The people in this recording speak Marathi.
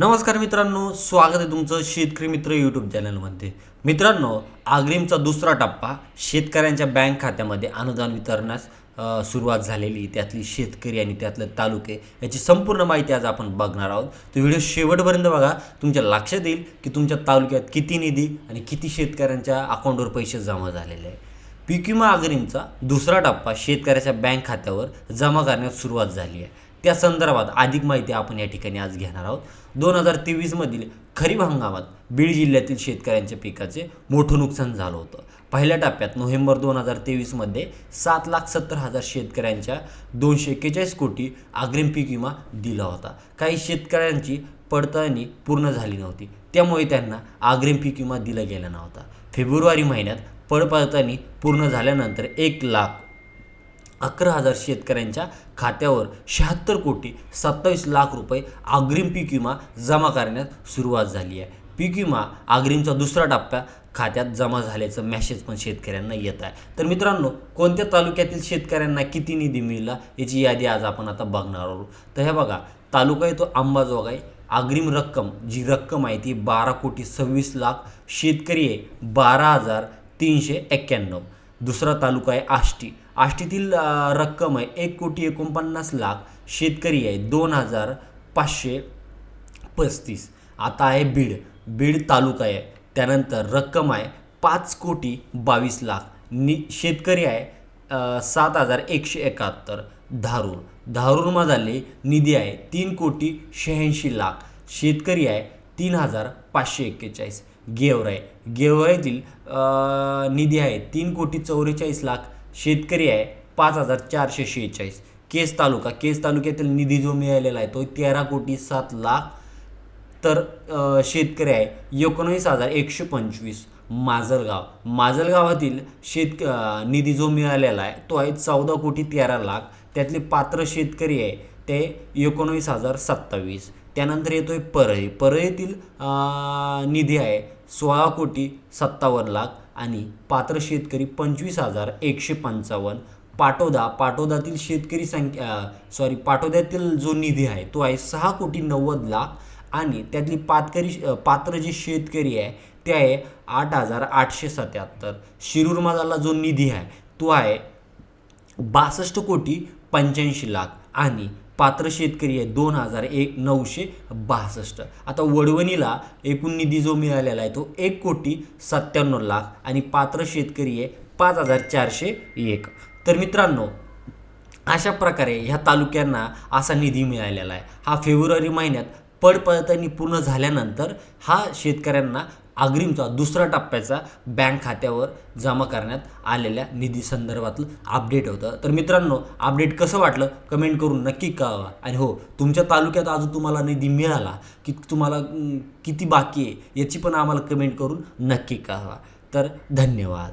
नमस्कार मित्रांनो स्वागत आहे तुमचं शेतकरी मित्र यूट्यूब चॅनलमध्ये मित्रांनो आग्रीमचा दुसरा टप्पा शेतकऱ्यांच्या बँक खात्यामध्ये अनुदान वितरणास सुरुवात झालेली त्यातली शेतकरी आणि त्यातले तालुके याची संपूर्ण माहिती आज आपण बघणार आहोत. तो व्हिडिओ शेवटपर्यंत बघा. तुमच्या लक्षात येईल की तुमच्या तालुक्यात किती निधी आणि किती शेतकऱ्यांच्या अकाउंटवर पैसे जमा झालेले आहे. पीक विमा अग्रिमचा दुसरा टप्पा शेतकऱ्याच्या बँक खात्यावर जमा करण्यास सुरुवात झाली आहे. त्या संदर्भात अधिक माहिती आपण या ठिकाणी आज घेणार आहोत. दोन हजार तेवीसमधील खरीप हंगामात बीड जिल्ह्यातील शेतकऱ्यांच्या पिकाचे मोठं नुकसान झालं होतं. पहिल्या टप्प्यात नोव्हेंबर दोन हजार तेवीसमध्ये सात लाख सत्तर हजार शेतकऱ्यांच्या दोनशे एक्केचाळीस कोटी अग्रिम पीक विमा दिला होता. काही शेतकऱ्यांची पडताळणी पूर्ण झाली नव्हती. त्यामुळे त्यांना अग्रिम पीक विमा दिला गेला नव्हता. फेब्रुवारी महिन्यात पडताळणी पूर्ण झाल्यानंतर एक लाख अकरा हजार शेतकऱ्यांच्या खात्यावर शहात्तर कोटी सत्तावीस लाख रुपये अग्रिम पीक विमा जमा करण्यास सुरुवात झाली आहे. पीक विमा अग्रिमचा दुसरा टप्प्या खात्यात जमा झाल्याचं मॅसेज पण शेतकऱ्यांना येत आहे. तर मित्रांनो कोणत्या तालुक्यातील शेतकऱ्यांना किती निधी मिळाला याची यादी आज आपण आता बघणार आहोत. तर हे बघा तालुका आहे तो अंबाजोगाई. अग्रिम रक्कम जी रक्कम आहे ती बारा कोटी सव्वीस लाख शेतकरी आहे बारा हजार तीनशे एक्क्याण्णव. दुसरा तालुका आहे आष्टी. आष्टीतील रक्कम आहे एक कोटी एकोणपन्नास लाख शेतकरी आहे दोन हजार पाचशे पस्तीस. आता आहे बीड. बीड तालुका आहे. त्यानंतर रक्कम आहे पाच कोटी बावीस लाख. नि शेतकरी आहे सात हजार एकशे एकाहत्तर. धारूर. धारूरमधले निधी आहे तीन कोटी शहाऐंशी लाख. शेतकरी आहे तीन हजार पाचशे एक्केचाळीस. गेवराय गेवराईतील निधी आहे तीन कोटी चौवेचाळीस लाख. शेतकरी आहे पाच हजार चारशे शेहेचाळीस. केस तालुका केस तालुक्यातील निधी जो मिळालेला आहे तो तेरा कोटी सात लाख तर शेतकरी आहे. एकोणवीस हजार एकशे पंचवीस माजलगाव. माजलगावातील शेत निधी जो मिळालेला आहे तो आहे चौदा कोटी तेरा लाख. त्यातले पात्र शेतकरी आहे ते एकोणवीस हजार सत्तावीस. त्यानंतर येतोय परळी. परळीतील निधी आहे सोळा कोटी सत्तावन्न लाख आणि पात्र शेतकरी पंचवीस हजार एकशे पंचावन्न. पाटोदा पाटोदातील शेतकरी संख्या सॉरी पाटोद्यातील जो निधी आहे तो आहे सहा कोटी नव्वद लाख आणि त्यातली पातकरी पात्र जे शेतकरी आहे ते आहे आठ हजार आठशे सत्याहत्तर. शिरूरमाजाला जो निधी आहे तो आहे बासष्ट कोटी पंच्याऐंशी लाख आणि पात्र शेतकरी आहे दोन हजार एक नऊशे बासष्ट. आता वडवणीला एकूण निधी जो मिळालेला आहे तो एक कोटी सत्त्याण्णव लाख आणि पात्र शेतकरी आहे पाच हजार चारशे एक. तर मित्रांनो अशा प्रकारे ह्या तालुक्यांना असा निधी मिळालेला आहे. हा फेब्रुवारी महिन्यात पडपडताळणी पूर्ण झाल्यानंतर हा शेतकऱ्यांना अग्रिमचा दुसरा टप्प्याचा बँक खात्यावर जमा करण्यात आलेल्या निधी संदर्भातलं अपडेट होतं. तर मित्रांनो अपडेट कसं वाटलं? कमेंट करून नक्की कळवा. आणि हो तुमच्या तालुक्यात अजून तुम्हाला निधी मिळाला की तुम्हाला किती बाकी आहे याची पण आम्हाला कमेंट करून नक्की कळवा. तर धन्यवाद.